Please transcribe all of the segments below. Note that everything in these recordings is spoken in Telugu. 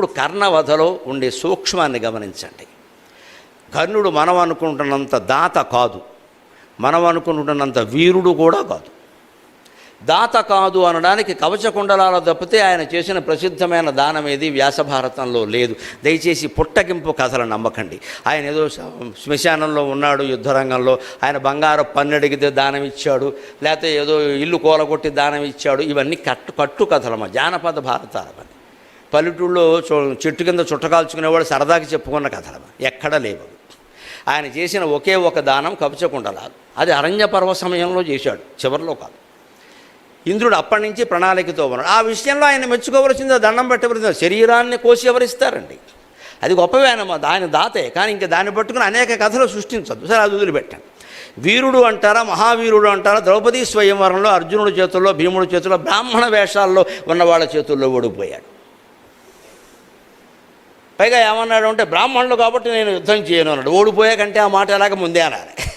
ఇప్పుడు కర్ణవధలో ఉండే సూక్ష్మాన్ని గమనించండి. కర్ణుడు మనం అనుకుంటున్నంత దాత కాదు. మనం అనుకుంటున్నంత వీరుడు కూడా కాదు. దాత కాదు అనడానికి కవచకుండలాల తప్పితే ఆయన చేసిన ప్రసిద్ధమైన దానం ఏది? వ్యాసభారతంలో లేదు. దయచేసి పుట్టగింపు కథలు నమ్మకండి. ఆయన ఏదో శ్మశానంలో ఉన్నాడు యుద్ధరంగంలో. ఆయన బంగారు పన్నెడిగితే దానం ఇచ్చాడు. లేకపోతే ఏదో ఇల్లు కూలగొట్టి దానం ఇచ్చాడు. ఇవన్నీ కట్టు కట్టు కథలమ్మ జానపద భారతాలమని పల్లెటూళ్ళలో చు- చెట్టు కింద చుట్టకాల్చుకునేవాడు సరదాకి చెప్పుకున్న కథలు ఎక్కడ లేవు. ఆయన చేసిన ఒకే ఒక దానం కవచకుండలాలు అది అరణ్య పర్వ సమయంలో చేశాడు. చివరిలో కాదు. ఇంద్రుడు అప్పటి నుంచి ప్రణాళికతో ఉన్నాడు. ఆ విషయంలో ఆయన మెచ్చుకోవలసింది దండం పెట్టవలసింది శరీరాన్ని కోసి ఎవరిస్తారండి? అది గొప్పవేనమ్మా దాని దాతే కానీ ఇంకా దాన్ని పట్టుకుని అనేక కథలు సృష్టించద్దు. సరే అది వదిలిపెట్టాను. వీరుడు అంటారా మహావీరుడు అంటారా ద్రౌపదీ స్వయంవరంలో అర్జునుడి చేతుల్లో భీముడి చేతుల్లో బ్రాహ్మణ వేషాల్లో ఉన్న వాళ్ళ చేతుల్లో ఓడిపోయాడు. పైగా ఏమన్నాడు అంటే బ్రాహ్మణులు కాబట్టి నేను యుద్ధం చేయను అన్నాడు. ఓడిపోయాకంటే ఆ మాట ఎలాగ ముందే అనాలి.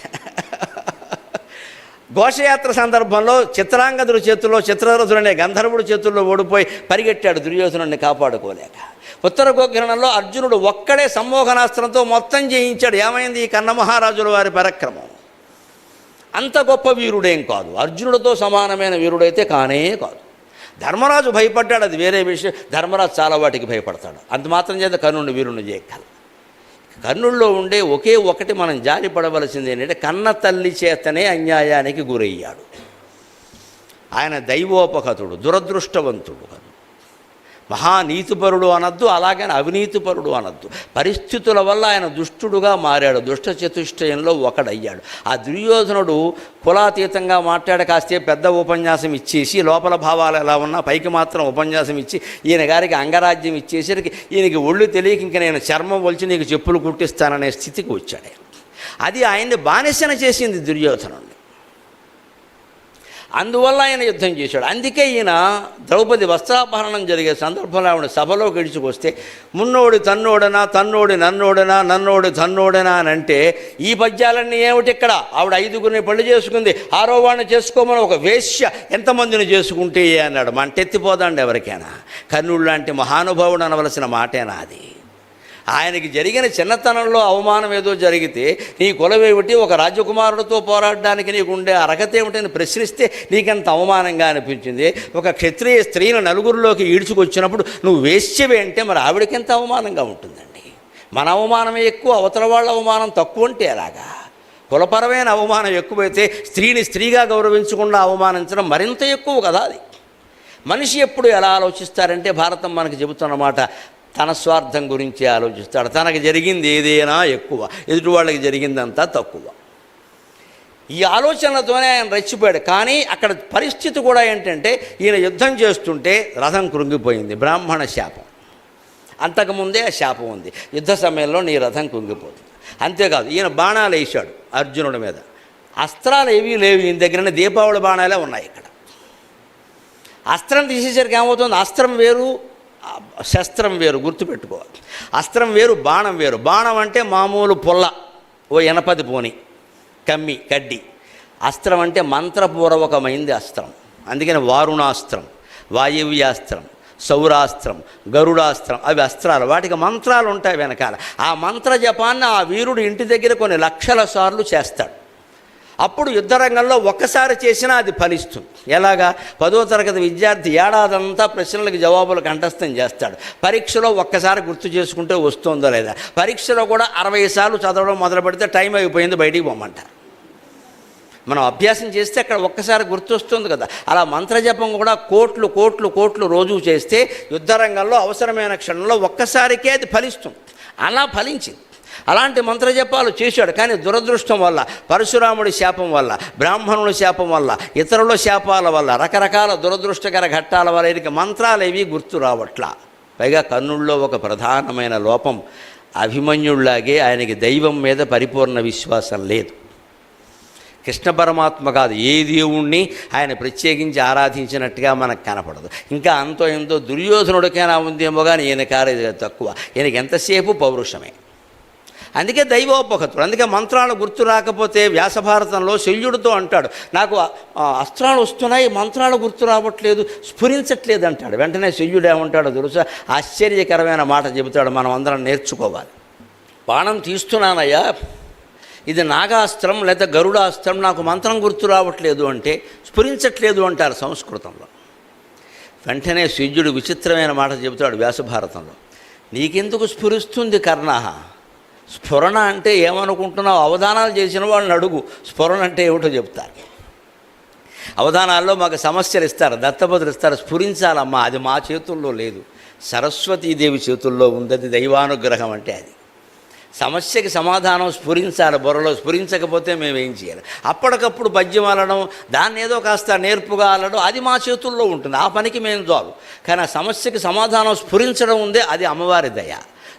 ఘోషయాత్ర సందర్భంలో చిత్రాంగదుడి చేతుల్లో చిత్రరథుడు అనే గంధర్వుడి చేతుల్లో ఓడిపోయి పరిగెట్టాడు దుర్యోధనుడిని కాపాడుకోలేక. ఉత్తర గోగ్రహణంలో అర్జునుడు ఒక్కడే సమ్మోహనాస్త్రంతో మొత్తం జయించాడు. ఏమైంది ఈ కన్నమహారాజుల వారి పరాక్రమం? అంత గొప్ప వీరుడేం కాదు. అర్జునుడితో సమానమైన వీరుడైతే కానే కాదు. ధర్మరాజు భయపడ్డాడు అది వేరే విషయం. ధర్మరాజు చాలా వాటికి భయపడతాడు. అంత మాత్రం చేత కర్ణుడిని వీరుణ్ణి చేయగల కర్ణుల్లో ఉండే ఒకే ఒకటి మనం జారిపడవలసింది ఏంటంటే కన్న తల్లి చేతనే అన్యాయానికి గురయ్యాడు. ఆయన దైవోపహతుడు దురదృష్టవంతుడు. మహానీతిపరుడు అనద్దు అలాగని అవినీతిపరుడు అనద్దు. పరిస్థితుల వల్ల ఆయన దుష్టుడుగా మారాడు దుష్ట చతుష్టయంలో ఒకడయ్యాడు. ఆ దుర్యోధనుడు కులాతీతంగా మాట్లాడ కాస్తే పెద్ద ఉపన్యాసం ఇచ్చేసి లోపల భావాలు ఎలా ఉన్నా పైకి మాత్రం ఉపన్యాసం ఇచ్చి ఈయన గారికి అంగరాజ్యం ఇచ్చేసరికి ఈయనకి ఒళ్ళు తెలియక ఇంక నేను చర్మం వలిచి నీకు చెప్పులు కుట్టిస్తాననే స్థితికి వచ్చాడు. అది ఆయన్ని బానిసన చేసింది దుర్యోధనుడు అందువల్ల ఆయన యుద్ధం చేశాడు. అందుకే ఈయన ద్రౌపది వస్త్రాపహరణం జరిగే సందర్భంలో ఆవిడ సభలో గడిచుకొస్తే మున్నోడు తన్నోడనా తన్నోడు నన్నోడనా నన్నోడు తన్నోడనా అని అంటే ఈ పద్యాలన్నీ ఏమిటి ఇక్కడ? ఆవిడ ఐదుగురిని పెళ్ళి చేసుకుంది. ఆరో వాడిని చేసుకోమని ఒక వేశ్య ఎంతమందిని చేసుకుంటే అన్నాడు. అన్నాడు మంటెత్తిపోదండి ఎవరికైనా. కర్ణుడు లాంటి మహానుభావుడు అనవలసిన మాటేనా అది? ఆయనకి జరిగిన చిన్నతనంలో అవమానం ఏదో జరిగితే నీ కులవేమిటి ఒక రాజకుమారుడితో పోరాడడానికి నీకుండే అర్హత ఏమిటని ప్రశ్నిస్తే నీకెంత అవమానంగా అనిపించింది? ఒక క్షత్రియ స్త్రీని నలుగురిలోకి ఈడ్చుకొచ్చినప్పుడు నువ్వు వేశ్యవే అంటే మరి ఆవిడకెంత అవమానంగా ఉంటుందండి? మన అవమానమే ఎక్కువ అవతల వాళ్ళ అవమానం తక్కువ అంటే ఎలాగా? కులపరమైన అవమానం ఎక్కువైతే స్త్రీని స్త్రీగా గౌరవించకుండా అవమానించడం మరింత ఎక్కువ కదా అది. మనిషి ఎప్పుడు ఎలా ఆలోచిస్తారంటే భారతం మనకి చెబుతున్నమాట తన స్వార్థం గురించి ఆలోచిస్తాడు. తనకు జరిగింది ఏదైనా ఎక్కువ. ఎదుటి వాళ్ళకి జరిగిందంతా తక్కువ. ఈ ఆలోచనలతోనే ఆయన రెచ్చిపోయాడు. కానీ అక్కడ పరిస్థితి కూడా ఏంటంటే ఈయన యుద్ధం చేస్తుంటే రథం కృంగిపోయింది బ్రాహ్మణ శాపం. అంతకుముందే ఆ శాపం ఉంది. యుద్ధ సమయంలో నీ రథం కృంగిపోతుంది. అంతేకాదు ఈయన బాణాలు వేసాడు అర్జునుడి మీద. అస్త్రాలు ఏవీ లేవు ఈయన దగ్గరనే దీపావళి బాణాలే ఉన్నాయి ఇక్కడ. అస్త్రం తీసేసరికి ఏమవుతుంది? అస్త్రం వేరు శస్త్రం వేరు గుర్తుపెట్టుకోవాలి. అస్త్రం వేరు బాణం వేరు. బాణం అంటే మామూలు పుల్ల ఓ ఎనపది పోని కమ్మి కడ్డి. అస్త్రం అంటే మంత్రపూర్వకమైంది అస్త్రం. అందుకని వారుణాస్త్రం వాయువ్యాస్త్రం సౌరాస్త్రం గరుడాస్త్రం అవి అస్త్రాలు. వాటికి మంత్రాలు ఉంటాయి వెనకాల. ఆ మంత్ర జపాన్ని ఆ వీరుడు ఇంటి దగ్గర కొన్ని లక్షల సార్లు చేస్తాడు. అప్పుడు యుద్ధరంగంలో ఒక్కసారి చేసినా అది ఫలిస్తుంది ఎలాగా? పదో తరగతి విద్యార్థి ఏడాదంతా ప్రశ్నలకు జవాబులు కంఠస్థం చేస్తాడు. పరీక్షలో ఒక్కసారి గుర్తు చేసుకుంటే వస్తుందో లేదా? పరీక్షలో కూడా అరవై సార్లు చదవడం మొదలు పెడితే టైం అయిపోయింది బయటికి పోమంటారు మనం అభ్యాసం చేస్తే అక్కడ ఒక్కసారి గుర్తొస్తుంది కదా. అలా మంత్రజపం కూడా కోట్లు కోట్లు కోట్లు రోజు చేస్తే యుద్ధరంగంలో అవసరమైన క్షణంలో ఒక్కసారికే అది ఫలిస్తుంది. అలా ఫలించింది. అలాంటి మంత్రజపాలు చేశాడు. కానీ దురదృష్టం వల్ల పరశురాముడి శాపం వల్ల బ్రాహ్మణుల శాపం వల్ల ఇతరుల శాపాల వల్ల రకరకాల దురదృష్టకర ఘట్టాల వల్ల ఈయనకి మంత్రాలు ఏవి గుర్తు రావట్లా. పైగా కర్ణుల్లో ఒక ప్రధానమైన లోపం అభిమన్యుళ్ళాగే ఆయనకి దైవం మీద పరిపూర్ణ విశ్వాసం లేదు. కృష్ణ పరమాత్మ కాదు ఏ దేవుణ్ణి ఆయన ప్రత్యేకించి ఆరాధించినట్టుగా మనకు కనపడదు. ఇంకా అంతో ఎంతో దుర్యోధనుడికైనా ఉందేమో కానీ ఈయన కారేది తక్కువ. ఈయనకి ఎంతసేపు పౌరుషమే? అందుకే దైవోపకతుడు అందుకే మంత్రాలు గుర్తు రాకపోతే వ్యాసభారతంలో శల్యుడితో అంటాడు నాకు అస్త్రాలు వస్తున్నాయి మంత్రాలు గుర్తు రావట్లేదు స్ఫురించట్లేదు అంటాడు. వెంటనే శల్యుడు ఏమంటాడో తెలుసా? ఆశ్చర్యకరమైన మాట చెబుతాడు మనం అందరం నేర్చుకోవాలి. బాణం తీస్తున్నానయ్యా ఇది నాగాస్త్రం లేదా గరుడాస్త్రం నాకు మంత్రం గుర్తు రావట్లేదు అంటే స్ఫురించట్లేదు అంటారు సంస్కృతంలో. వెంటనే సూర్యుడు విచిత్రమైన మాట చెబుతాడు వ్యాసభారతంలో. నీకెందుకు స్ఫురిస్తుంది కర్ణ స్ఫురణ అంటే ఏమనుకుంటున్నావు? అవధానాలు చేసిన వాళ్ళని అడుగు. స్ఫురణ అంటే ఏమిటో చెప్తారు. అవధానాల్లో మాకు సమస్యలు ఇస్తారు దత్తపదులు ఇస్తారు. స్ఫురించాలమ్మా అది మా చేతుల్లో లేదు. సరస్వతీదేవి చేతుల్లో ఉందది దైవానుగ్రహం అంటే అది. సమస్యకి సమాధానం స్ఫురించాలి బుర్రలో స్ఫురించకపోతే మేము ఏం చేయాలి? అప్పటికప్పుడు పద్యం అలడం దాన్ని ఏదో కాస్త నేర్పుగా అలడం అది మా చేతుల్లో ఉంటుంది. ఆ పనికి మేము జాబు కానీ ఆ సమస్యకి సమాధానం స్ఫురించడం ఉందే అది అమ్మవారి దయ.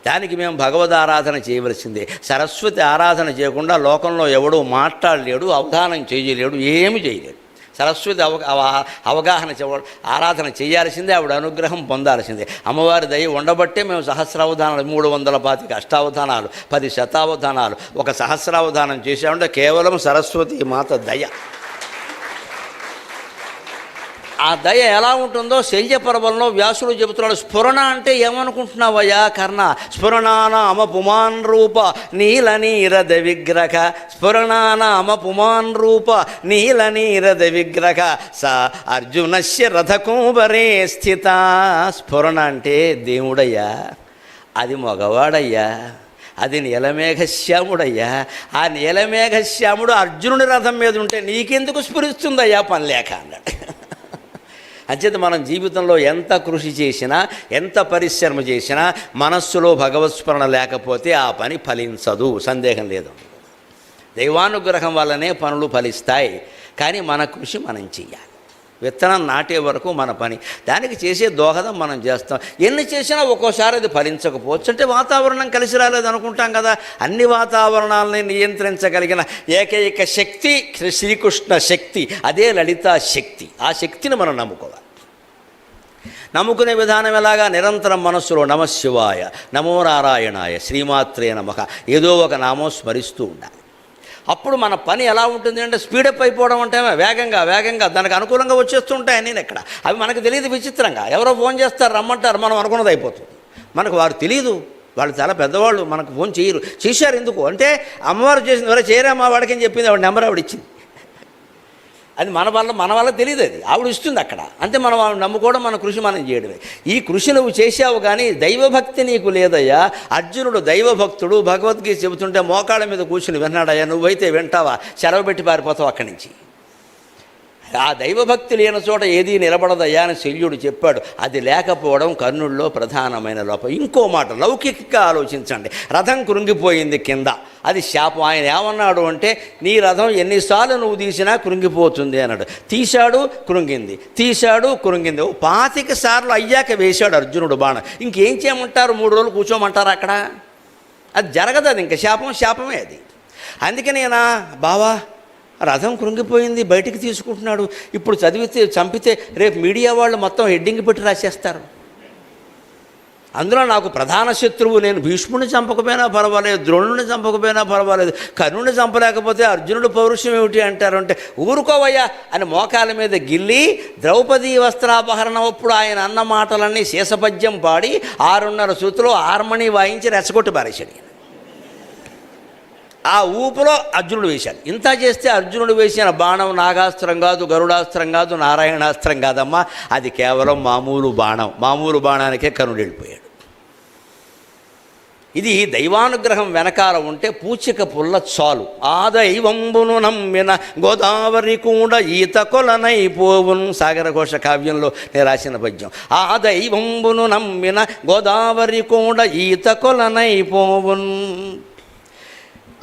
దానికి మేము భగవద్ ఆరాధన చేయవలసిందే. సరస్వతి ఆరాధన చేయకుండా లోకంలో ఎవడూ మాట్లాడలేడు అవధానం చేయలేడు ఏమి చేయలేడు. సరస్వతి అవ అవగాహన చెవ ఆరాధన చేయాల్సిందే ఆవిడ అనుగ్రహం పొందాల్సిందే. అమ్మవారి దయ ఉండబట్టే మేము సహస్రావధానాలు మూడు వందల పాతిక అష్టావధానాలు పది శతావధానాలు ఒక సహస్రావధానం చేసామంటే కేవలం సరస్వతి మాత దయ. ఆ దయ ఎలా ఉంటుందో శల్య పర్వంలో వ్యాసుడు చెబుతున్నాడు స్ఫురణ అంటే ఏమనుకుంటున్నావయ్యా కర్ణ? స్ఫురణానామ పుమాన్ రూప నీల నీరద విగ్రహ. స్ఫురణానామ పుమాన్ రూప నీల నీరద విగ్రహ. స అర్జునస్య రథకుంభరే స్థిత. స్ఫురణ అంటే దేవుడయ్యా అది మగవాడయ్యా అది నీలమేఘశ్యాముడయ్యా ఆ నీలమేఘశ్యాముడు అర్జునుడి రథం మీద ఉంటే నీకెందుకు స్ఫురిస్తుందయ్యా పని లేక అన్నాడు. అంచేత మనం జీవితంలో ఎంత కృషి చేసినా ఎంత పరిశ్రమ చేసినా మనస్సులో భగవత్స్మరణ లేకపోతే ఆ పని ఫలించదు. సందేహం లేదు. దైవానుగ్రహం వల్లనే పనులు ఫలిస్తాయి. కానీ మన కృషి మనం చెయ్యాలి. విత్తనం నాటే వరకు మన పని. దానికి చేసే దోహదం మనం చేస్తాం. ఎన్ని చేసినా ఒక్కోసారి అది ఫలించకపోవచ్చు. అంటే వాతావరణం కలిసి రాలేదనుకుంటాం కదా. అన్ని వాతావరణాలని నియంత్రించగలిగిన ఏకైక శక్తి శ్రీకృష్ణ శక్తి. అదే లలితా శక్తి. ఆ శక్తిని మనం నమ్ముకోవాలి. నమ్ముకునే విధానం ఎలాగా? నిరంతరం మనస్సులో నమశివాయ నమో నారాయణాయ శ్రీమాత్రే నమః. ఏదో ఒక నామం స్మరిస్తూ ఉండాలి. అప్పుడు మన పని ఎలా ఉంటుంది అంటే స్పీడప్ అయిపోవడం అంటే వేగంగా వేగంగా దానికి అనుకూలంగా వచ్చేస్తుంటాయి నేను ఇక్కడ. అవి మనకు తెలియదు విచిత్రంగా. ఎవరో ఫోన్ చేస్తారు రమ్మంటారు మనం అనుకున్నది అయిపోతుంది. మనకు వారు తెలియదు వాళ్ళు చాలా పెద్దవాళ్ళు మనకు ఫోన్ చేయరు. చేశారు ఎందుకు? అంటే అమ్మవారు చేసింది ఎవరో చేయరామా వాడికి అని చెప్పింది ఆవిడ నెంబర్ ఆవిడ ఇచ్చింది. అది మన వల్ల మన వల్ల తెలియదు అది. ఆవిడ ఇస్తుంది అక్కడ. అంతే మనం ఆవిడ నమ్ముకోవడం మన కృషి మనం చేయడమే. ఈ కృషి నువ్వు చేసావు కానీ దైవభక్తి నీకు లేదయ్యా. అర్జునుడు దైవభక్తుడు. భగవద్గీత చెబుతుంటే మోకాళ్ళ మీద కూర్చుని విన్నాడయ్యా. నువ్వైతే వింటావా? సెలవు పెట్టి పారిపోతావు అక్కడి నుంచి. ఆ దైవభక్తి లేని చోట ఏదీ నిలబడదయ్యా అని శల్యుడు చెప్పాడు. అది లేకపోవడం కర్ణుల్లో ప్రధానమైన లోపం. ఇంకో మాట లౌకికంగా ఆలోచించండి. రథం కృంగిపోయింది కింద. అది శాపం. ఆయన ఏమన్నాడు అంటే నీ రథం ఎన్నిసార్లు నువ్వు తీసినా కృంగిపోతుంది అన్నాడు. తీశాడు కృంగింది. తీశాడు కృంగింది. ఓ పాతిక సార్లు అయ్యాక వేశాడు అర్జునుడు బాణం. ఇంకేం చేయమంటారు? మూడు రోజులు కూర్చోమంటారు అక్కడ? అది జరగదు అది. ఇంకా శాపం శాపమే అది. అందుకనేనా బావా రథం కృంగిపోయింది బయటికి తీసుకుంటున్నాడు. ఇప్పుడు చదివితే చంపితే రేపు మీడియా వాళ్ళు మొత్తం హెడ్డింగ్ పెట్టి రాసేస్తారు. అందులో నాకు ప్రధాన శత్రువు నేను భీష్ముని చంపకపోయినా పర్వాలేదు ద్రోణుని చంపకపోయినా పర్వాలేదు కర్ణుని చంపలేకపోతే అర్జునుడు పౌరుషం ఏమిటి అంటారు అంటే ఊరుకోవయ్యా అని మోకాల మీద గిల్లి ద్రౌపది వస్త్రాపహరణం అప్పుడు ఆయన అన్న మాటలన్నీ శేషపద్యం పాడి ఆరున్నర సూతులు హార్మణి వాయించి రెచ్చగొట్టి పారేశాడు ఆ ఊపులో అర్జునుడు వేశాడు. ఇంత చేస్తే అర్జునుడు వేసిన బాణం నాగాస్త్రం కాదు గరుడాస్త్రం కాదు నారాయణాస్త్రం కాదమ్మా. అది కేవలం మామూలు బాణం. మామూలు బాణానికే కరుడు వెళ్ళిపోయాడు. ఇది దైవానుగ్రహం వెనకాల ఉంటే పూచిక పుల్ల చాలు. ఆ దైవంబును నమ్మిన గోదావరి కూడా ఈత కొలనైపోవును సాగరఘోష కావ్యంలో నేను రాసిన పద్యం. ఆ దైవంబును నమ్మిన గోదావరి కూడా ఈత కొలనైపోవును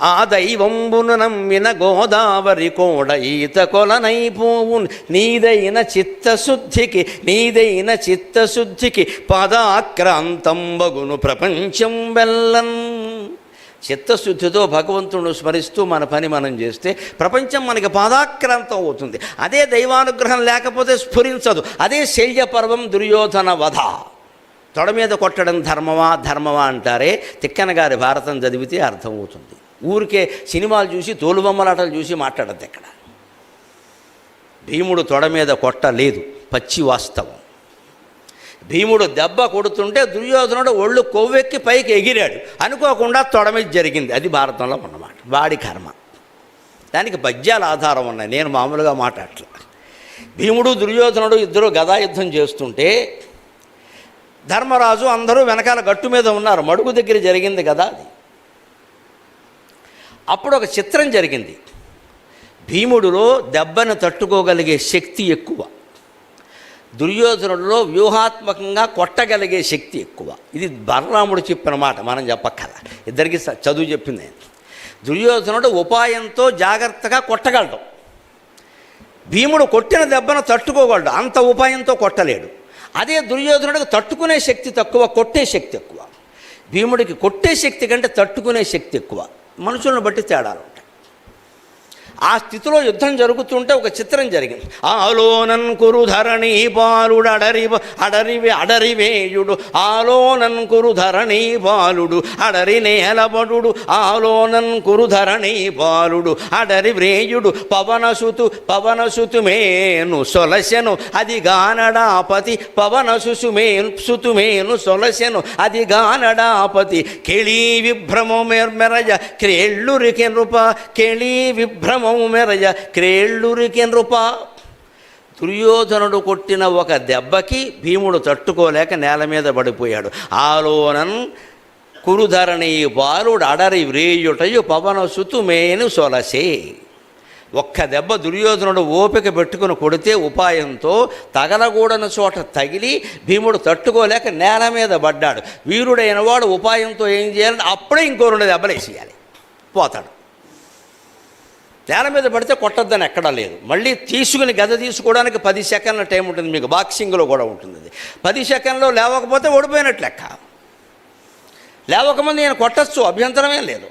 ఆ దైవంబును నమ్మిన గోదావరి కోడ ఈత కొలనైపోవు నీదైన చిత్తశుద్ధికి నీదైన చిత్తశుద్ధికి పదాక్రాంతంబగును ప్రపంచం వెల్లం చిత్తశుద్ధితో భగవంతుడు స్మరిస్తూ మన పని మనం చేస్తే ప్రపంచం మనకి పాదాక్రాంతం అవుతుంది. అదే దైవానుగ్రహం లేకపోతే స్ఫురించదు. అదే శల్యపర్వం దుర్యోధన వధ. తొడ మీద కొట్టడం ధర్మమా ధర్మమా అంటారే తిక్కన గారి భారతం చదివితే అర్థమవుతుంది. ఊరికే సినిమాలు చూసి తోలుబొమ్మలాటలు చూసి మాట్లాడద్దు ఇక్కడ భీముడు తొడ మీద కొట్టలేదు పచ్చి వాస్తవం. భీముడు దెబ్బ కొడుతుంటే దుర్యోధనుడు ఒళ్ళు కొవ్వెక్కి పైకి ఎగిరాడు. అనుకోకుండా తొడ మీద జరిగింది. అది భారతంలో ఉన్నమాట. వాడి కర్మ. దానికి పద్యాలు ఆధారం ఉన్నాయి. నేను మామూలుగా మాట్లాడలే భీముడు దుర్యోధనుడు ఇద్దరు గదాయుద్ధం చేస్తుంటే ధర్మరాజు అందరూ వెనకాల గట్టు మీద ఉన్నారు. మడుగు దగ్గర జరిగింది కదా అది. అప్పుడు ఒక చిత్రం జరిగింది. భీముడిలో దెబ్బను తట్టుకోగలిగే శక్తి ఎక్కువ. దుర్యోధనుడిలో వ్యూహాత్మకంగా కొట్టగలిగే శక్తి ఎక్కువ. ఇది బలరాముడు చెప్పిన మాట మనం చెప్పక్కల ఇద్దరికి చదువు చెప్పింది దుర్యోధనుడు ఉపాయంతో జాగ్రత్తగా కొట్టగలడు. భీముడు కొట్టిన దెబ్బను తట్టుకోగలడు అంత ఉపాయంతో కొట్టలేడు. అదే దుర్యోధనుడికి తట్టుకునే శక్తి తక్కువ కొట్టే శక్తి ఎక్కువ. భీముడికి కొట్టే శక్తి కంటే తట్టుకునే శక్తి ఎక్కువ. మనుషులను బట్టి తేడాలు. ఆ స్థితిలో యుద్ధం జరుగుతుంటే ఒక చిత్రం జరిగింది. ఆలోనన్ కురు ధరణి బాలుడు అడరి అడరివి అడరివేయుడు ఆలోనన్ కురు ధరణి బాలుడు అడరి నేలబడు ఆలోనన్ కురు ధరణి బాలుడు అడరి వ్రేయుడు. పవనసుతు పవనసుతుమేను సొలసెను అది గానడాపతి పవనసుసుమేను సుతుమేను సొలసెను అది గానడాపతి కెళీ విభ్రమో మెర్మెరయ క్రేళ్ళురికి నృప కెళీ విభ్రమము మెరజ క్రేళ్ళురికి నృప దుర్యోధనుడు కొట్టిన ఒక దెబ్బకి భీముడు తట్టుకోలేక నేల మీద పడిపోయాడు. ఆలోనన్ కురుధరణి బాలుడు అడరి వ్రేయుటయు పవన సుతుమేను సొలసే. ఒక్క దెబ్బ దుర్యోధనుడు ఓపిక పెట్టుకుని కొడితే ఉపాయంతో తగలగూడని చోట తగిలి భీముడు తట్టుకోలేక నేల మీద పడ్డాడు. వీరుడైన వాడు ఉపాయంతో ఏం చేయాలంటే అప్పుడే ఇంకో రెండు దెబ్బలు వేసేయాలి పోతాడు. నేల మీద పడితే కొట్టద్దని ఎక్కడా లేదు. మళ్ళీ తీసుకుని గద తీసుకోవడానికి పది సెకండ్ల టైం ఉంటుంది మీకు. బాక్సింగ్లో కూడా ఉంటుంది అది. పది సెకండ్లో లేవకపోతే ఓడిపోయినట్లు లెక్క. లేవకముందు నేను కొట్టచ్చు అభ్యంతరమే లేదు.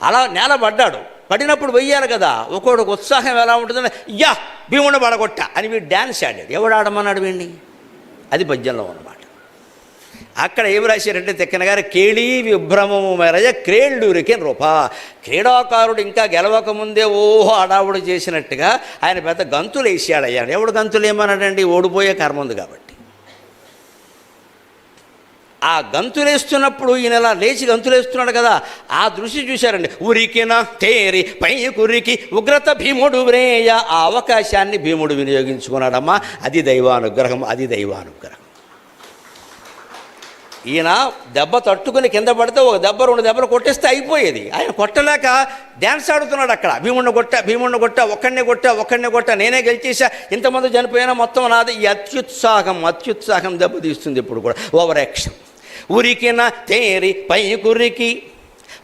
అలా నేల పడ్డాడు. పడినప్పుడు వెయ్యాలి కదా. ఒక్కొక్కడికి ఉత్సాహం ఎలా ఉంటుందంటే యా భీముడు పడగొట్ట అని వీడు డ్యాన్స్ ఆడాడు. ఎవడు ఆడమన్నాడు వీడిని? అది పద్యంలో ఉన్నమాట. అక్కడ ఏమి రాశారంటే తెక్కన గారు కేళీ విభ్రమము మేరజ క్రేళ్ళూరికి రూప క్రీడాకారుడు ఇంకా గెలవకముందే ఓహో అడావుడు చేసినట్టుగా ఆయన పెద్ద గంతులు వేసాడు అయ్యాడు ఎవడు గంతులు ఏమన్నాడండి ఓడిపోయే కర్మ ఉంది కాబట్టి. ఆ గంతులేస్తున్నప్పుడు ఈయన ఇలా లేచి గంతులేస్తున్నాడు కదా ఆ దృష్టి చూశారండి. ఉరికిన తేరి పై కురికి ఉగ్రత భీముడు వ్రేయ ఆ అవకాశాన్ని భీముడు వినియోగించుకున్నాడమ్మా. అది దైవానుగ్రహం అది దైవానుగ్రహం. ఈయన దెబ్బ తట్టుకుని కింద పడితే ఒక దెబ్బ రెండు దెబ్బలు కొట్టేస్తే అయిపోయేది. ఆయన కొట్టలేక డ్యాన్స్ ఆడుతున్నాడు అక్కడ. భీముడిని కొట్ట భీముడిని కొట్ట ఒక్కడిని కొట్ట ఒక్కడిని కొట్ట నేనే గెలిచేసా ఇంతమంది చనిపోయినా మొత్తం నాది. ఈ అత్యుత్సాహం అత్యుత్సాహం దెబ్బతీస్తుంది ఇప్పుడు కూడా. Over action. ఉరికిన తేరి పై కురికి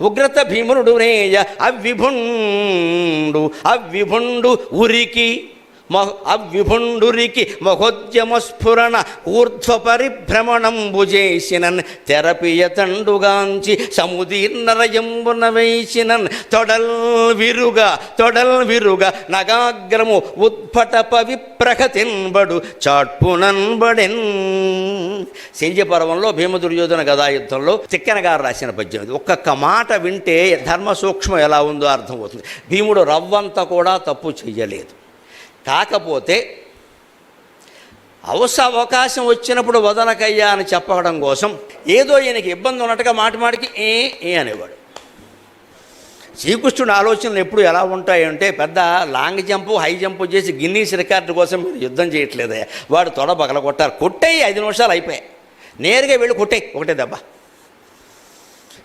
ఉగ్రత భీమునుడు రేయ అవ్విభుండు అవ్విభుండు ఉరికి. మహ అవ్విభుండురికి మహోద్యమ స్ఫురణ ఊర్ధ్వ పరిభ్రమణంబు చేసినన్ తెరపియతండుగాంచి సముదీర్ణరయంబున వేసినన్. తొడల్ విరుగ తొడల్ విరుగ నగాగ్రము ఉత్పట విప్రహతిన్బడు చాట్పునన్బడెన్ శల్యపర్వంలో భీమ దుర్యోధన గదాయుద్ధంలో తిక్కన గారు రాసిన పద్యం ఇది ఒక్కొక్క మాట వింటే ధర్మ సూక్ష్మం ఎలా ఉందో అర్థమవుతుంది భీముడు రవ్వంత కూడా తప్పు చెయ్యలేదు. కాకపోతే అవస అవకాశం వచ్చినప్పుడు వదనకయ్యా అని చెప్పడం కోసం ఏదో ఈయనకి ఇబ్బంది ఉన్నట్టుగా మాటిమాటికి ఏ ఏ అనేవాడు. శ్రీకృష్ణుడు ఆలోచనలు ఎప్పుడు ఎలా ఉంటాయంటే పెద్ద లాంగ్ జంపు హై జంప్ చేసి గిన్నీస్ రికార్డు కోసం మీరు యుద్ధం చేయట్లేదయ్యా వాడు తొడ పగల కొట్టారు కొట్టేయి ఐదు నిమిషాలు అయిపోయాయి. నేరుగా వెళ్ళి కొట్టేయి ఒకటే దెబ్బ.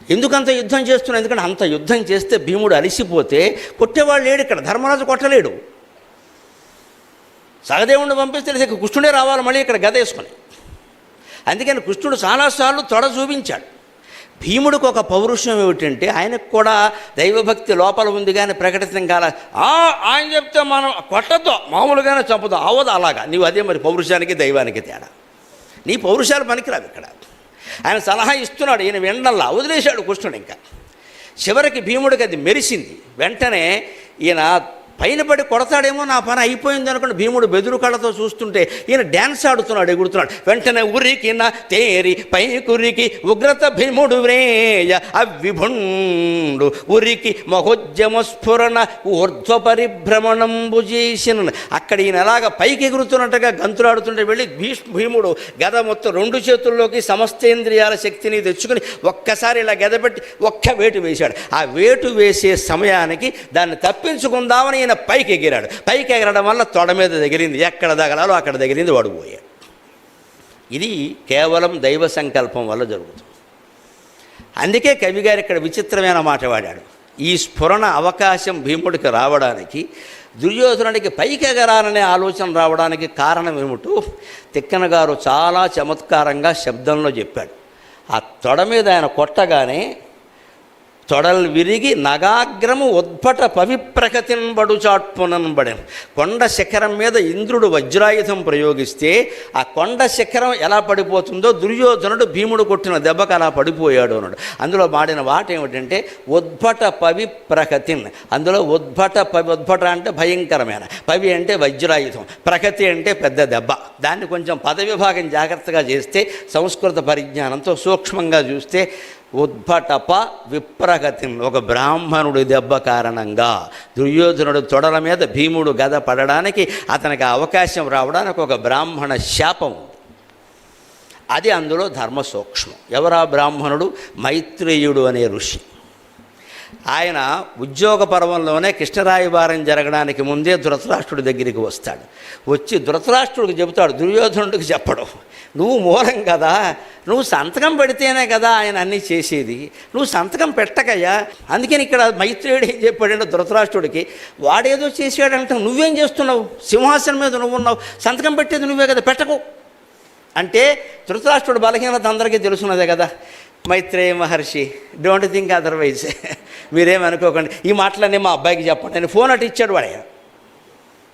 ఎందుకంత యుద్ధం చేస్తున్నా ఎందుకంటే అంత యుద్ధం చేస్తే భీముడు అలిసిపోతే కొట్టేవాడు లేడు ఇక్కడ. ధర్మరాజు కొట్టలేడు. సహదేవుడిని పంపిస్తే ఇక కృష్ణుడే రావాలి మళ్ళీ ఇక్కడ గద వేసుకొని. అందుకని కృష్ణుడు చాలాసార్లు తొడ చూపించాడు. భీముడికి ఒక పౌరుషం ఏమిటంటే ఆయనకు కూడా దైవభక్తి లోపల ఉంది కానీ ప్రకటితం కాల "ఆ, ఆయన చెప్తే మనం కొట్టద్దు మామూలుగానే చంపదు అవదు అలాగా. నీవు అదే మరి పౌరుషానికి దైవానికి తేడా. నీ పౌరుషాలు పనికిరావు ఇక్కడ. ఆయన సలహా ఇస్తున్నాడు ఈయన వెండల్లా వదిలేశాడు కృష్ణుడు ఇంకా. చివరికి భీముడికి అది మెరిసింది. వెంటనే ఈయన పైన పడి కొడతాడేమో నా పని అయిపోయింది అనుకుని భీముడు బెదురు కళ్ళతో చూస్తుంటే ఈయన డ్యాన్స్ ఆడుతున్నాడు ఎగుడుతున్నాడు వెంటనే ఉరికి నా తేరి పై కురికి ఉగ్రత భీముడు వ్రేయ అవిభుండు. ఉరికి మహోద్యమ స్ఫురణ ఊర్ధ్వ పరిభ్రమణంబు చేసిన అక్కడ ఈయన ఎలాగ పైకి ఎగురుతున్నట్టుగా గంతులాడుతుంటే వెళ్ళి భీష్ భీముడు గద మొత్తం రెండు చేతుల్లోకి సమస్తేంద్రియాల శక్తిని తెచ్చుకుని ఒక్కసారి ఇలా గదపెట్టి ఒక్క వేటు వేశాడు. ఆ వేటు వేసే సమయానికి దాన్ని తప్పించుకుందామని ఆయన పైకి ఎగిరాడు. పైకి ఎగరడం వల్ల తొడ మీద తగిలింది. ఎక్కడ తగలాలో అక్కడ తగిలింది వాడు పోయాడు. ఇది కేవలం దైవ సంకల్పం వల్ల జరుగుతుంది. అందుకే కవిగారు ఇక్కడ విచిత్రమైన మాట వాడాడు. ఈ స్ఫురణ అవకాశం భీముడికి రావడానికి దుర్యోధనుడికి పైకి ఎగరాలనే ఆలోచన రావడానికి కారణం ఏమిటో తిక్కన గారు చాలా చమత్కారంగా శబ్దంలో చెప్పాడు. ఆ తొడ మీద ఆయన కొట్టగానే తొడల్ విరిగి నగాగ్రము ఉద్భట పవిప్రకతింబడు చాట్పునన్బడెను కొండ శిఖరం మీద ఇంద్రుడు వజ్రాయుధం ప్రయోగిస్తే ఆ కొండ శిఖరం ఎలా పడిపోతుందో దుర్యోధనుడు భీముడు కొట్టిన దెబ్బకు అలా పడిపోయాడు అన్నాడు. అందులో మాడిన మాట ఏమిటంటే ఉద్భట పవిప్రకతిన్ అందులో ఉద్భట పవి ఉద్భట అంటే భయంకరమైన. పవి అంటే వజ్రాయుధం. ప్రకతి అంటే పెద్ద దెబ్బ. దాన్ని కొంచెం పదవిభాగం జాగ్రత్తగా చేస్తే సంస్కృత పరిజ్ఞానంతో సూక్ష్మంగా చూస్తే ఉద్భటప విప్రగతి. ఒక బ్రాహ్మణుడి దెబ్బ కారణంగా దుర్యోధనుడు తొడల మీద భీముడు గద పడడానికి అతనికి అవకాశం రావడానికి ఒక బ్రాహ్మణ శాపం ఉంది. అది అందులో ధర్మ సూక్ష్మం ఎవరా బ్రాహ్మణుడు? మైత్రేయుడు అనే ఋషి. ఆయన ఉద్యోగ పర్వంలోనే కృష్ణరాయవారం జరగడానికి ముందే ధృతరాష్ట్రుడి దగ్గరికి వస్తాడు. వచ్చి ధృతరాష్ట్రుడికి చెబుతాడు దుర్యోధనుడికి చెప్పడం. నువ్వు మూలం కదా. నువ్వు సంతకం పెడితేనే కదా ఆయన అన్నీ చేసేది. నువ్వు సంతకం పెట్టకయ్యా. అందుకని ఇక్కడ మైత్రేయుడు ఏం చెప్పాడంటే ధృతరాష్ట్రుడికి వాడేదో చేసాడంటే నువ్వేం చేస్తున్నావు? సింహాసనం మీద నువ్వు ఉన్నావు. సంతకం పెట్టేది నువ్వే కదా పెట్టకు. అంటే ధృతరాష్ట్రుడు బలహీనత అందరికీ తెలుసున్నదే కదా. Maitreya Maharshi don't think otherwise మీరేమనుకోకండి. ఈ మాటలన్నీ మా అబ్బాయికి చెప్పండి. నేను ఫోన్ అటు ఇచ్చాడు వాడే.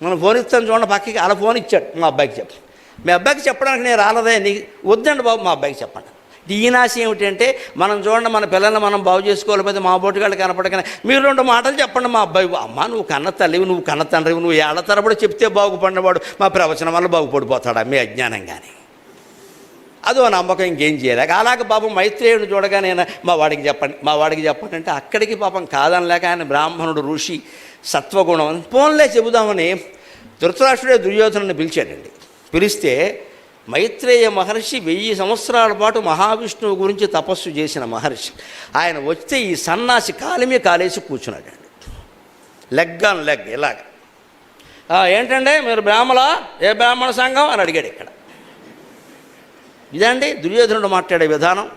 మనం ఫోన్ ఇస్తాను చూడండి పక్కకి అలా ఫోన్ ఇచ్చాడు మా అబ్బాయికి చెప్పండి మీ అబ్బాయికి చెప్పడానికి నేను రాలదే నీ వద్దండి బాబు మా అబ్బాయికి చెప్పండి. ఈ నాశ ఏమిటంటే మనం చూడండి మన పిల్లల్ని మనం బాగు చేసుకోలేకపోతే మా బోటుగాళ్ళు కనపడకనే. మీరు రెండు మాటలు చెప్పండి మా అబ్బాయి. అమ్మ నువ్వు కన్న తల్లివి నువ్వు కన్న తండ్రివి నువ్వు ఏళ్ళ తరబడి చెప్తే బాగుపడినవాడు. మా ప్రవచనం వల్ల బాగుపడిపోతాడా మీ అజ్ఞానం కానీ అదో నమ్మకం ఇంకేం చేయలేక అలాగే పాపం మైత్రేయుడు చూడగానే నేను మా వాడికి చెప్పండి మా వాడికి చెప్పండి అంటే అక్కడికి పాపం కాదనలేక ఆయన బ్రాహ్మణుడు ఋషి సత్వగుణం అని పోన్లే చెబుదామని ధృతరాష్ట్రుడే దుర్యోధనని పిలిచాడండి. పిలిస్తే మైత్రేయ మహర్షి వెయ్యి సంవత్సరాల పాటు మహావిష్ణువు గురించి తపస్సు చేసిన మహర్షి. ఆయన వస్తే ఈ సన్నాసి కాలిమే కాలేసి కూర్చున్నాడండి. లెగ్ ఆన్ లెగ్ ఇలాగ. ఏంటంటే మీరు బ్రాహ్మణ ఏ బ్రాహ్మణ సంఘం? అని అడిగాడు ఇక్కడ. ఇదండి దుర్యోధనుడు మాట్లాడే విధానం.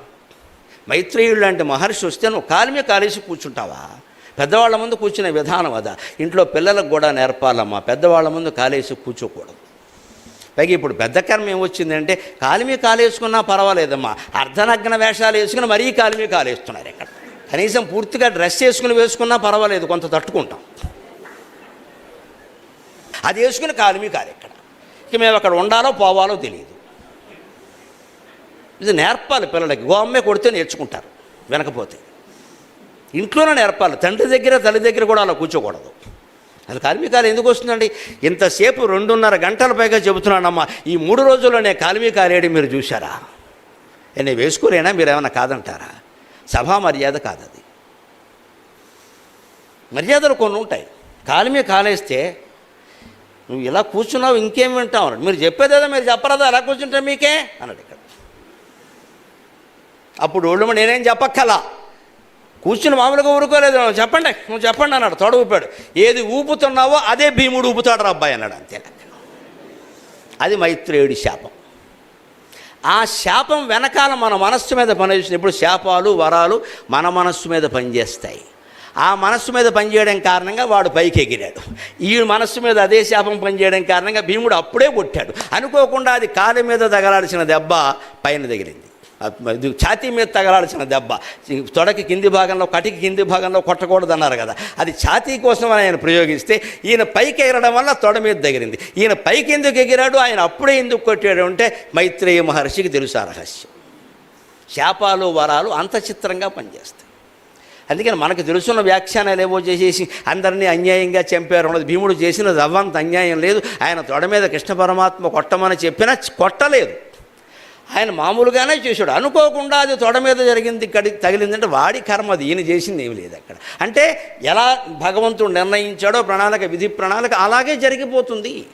మైత్రేయుడు లాంటి మహర్షి వస్తే నువ్వు కాలమే కాలేసి కూర్చుంటావా? పెద్దవాళ్ళ ముందు కూర్చునే విధానం అదా. ఇంట్లో పిల్లలకు కూడా నేర్పాలమ్మా. పెద్దవాళ్ళ ముందు కాలేసి కూర్చోకూడదు. పైగా ఇప్పుడు పెద్ద కర్మ ఏమొచ్చిందంటే కాలిమీ కాలేసుకున్నా పర్వాలేదమ్మా. అర్ధనగ్న వేషాలు వేసుకుని మరీ కాలిమీ కాలేస్తున్నారు ఇక్కడ. కనీసం పూర్తిగా డ్రెస్ వేసుకుని వేసుకున్నా పర్వాలేదు కొంత తట్టుకుంటాం. అది వేసుకుని కాలిమీ కాదు ఇక్కడ. ఇక మేము అక్కడ ఉండాలో పోవాలో తెలియదు. ఇది నేర్పాలి పిల్లలకి. గోమ్మే కొడితే నేర్చుకుంటారు వినకపోతే. ఇంట్లోనే నేర్పాలి. తండ్రి దగ్గర తల్లి దగ్గర కూడా అలా కూర్చోకూడదు. అది కార్మికాలు ఎందుకు వస్తుందండి? ఇంతసేపు రెండున్నర గంటల పైగా చెబుతున్నానమ్మా. ఈ మూడు రోజుల్లోనే కార్మికాలేడి మీరు చూశారా? నేను వేసుకోలేనా మీరు ఏమైనా కాదంటారా? సభా మర్యాద కాదది. మర్యాదలు కొన్ని ఉంటాయి. కాలిమీ కాలేస్తే నువ్వు ఇలా కూర్చున్నావు ఇంకేం వింటావు? అన్నాడు మీరు చెప్పేదేదో మీరు చెప్పరాదా? అలా కూర్చుంటే మీకే? అన్నాడు ఇక్కడ. అప్పుడు ఒళ్ళు నేనేం చెప్పక్కలా? కూర్చుని మామూలుగా ఊరుకోలేదు. "నువ్వు చెప్పండి నువ్వు చెప్పండి అన్నాడు. తోడ ఊపాడు. ఏది ఊపుతున్నావో అదే భీముడు ఊపుతాడు రా అబ్బాయి అన్నాడు అంతే. అది మైత్రేయుడి శాపం. ఆ శాపం వెనకాల మన మనస్సు మీద పనిచేసినప్పుడు శాపాలు వరాలు మన మనస్సు మీద పనిచేస్తాయి. ఆ మనస్సు మీద పనిచేయడం కారణంగా వాడు పైకి ఎగిరాడు. ఈ మనస్సు మీద అదే శాపం పనిచేయడం కారణంగా భీముడు అప్పుడే కొట్టాడు. అనుకోకుండా అది కాలి మీద తగలాల్సిన దెబ్బ పైన తగిలింది. ఇది ఛాతీ మీద తగలాల్సిన దెబ్బ. తొడకి కింది భాగంలో కటికి కింది భాగంలో కొట్టకూడదు అన్నారు కదా. అది ఛాతీ కోసం అని ఆయన ప్రయోగిస్తే ఈయన పైకి ఎగరడం వల్ల తొడ మీద తగిలింది. ఈయన పైకి ఎందుకు ఎగిరాడు? ఆయన అప్పుడే ఎందుకు కొట్టాడు అంటే మైత్రేయ మహర్షికి తెలుసు ఆ రహస్యం. శాపాలు వరాలు అంత చిత్రంగా పనిచేస్తాయి. అందుకని మనకు తెలుసున్న వ్యాఖ్యానాలు ఏవో చేసేసి అందరినీ అన్యాయంగా చంపారు అన్నది భీముడు చేసినది అవ్వంత అన్యాయం లేదు. ఆయన తొడ మీద కృష్ణ పరమాత్మ కొట్టమని చెప్పినా కొట్టలేదు. ఆయన మామూలుగానే చేశాడు. అనుకోకుండా అది తొడ మీద జరిగింది ఇక్కడ తగిలిందంటే వాడి కర్మ అది. ఈయన చేసింది ఏమి లేదు అక్కడ. అంటే ఎలా భగవంతుడు నిర్ణయించాడో ప్రణాళిక విధి ప్రణాళిక అలాగే జరిగిపోతుంది.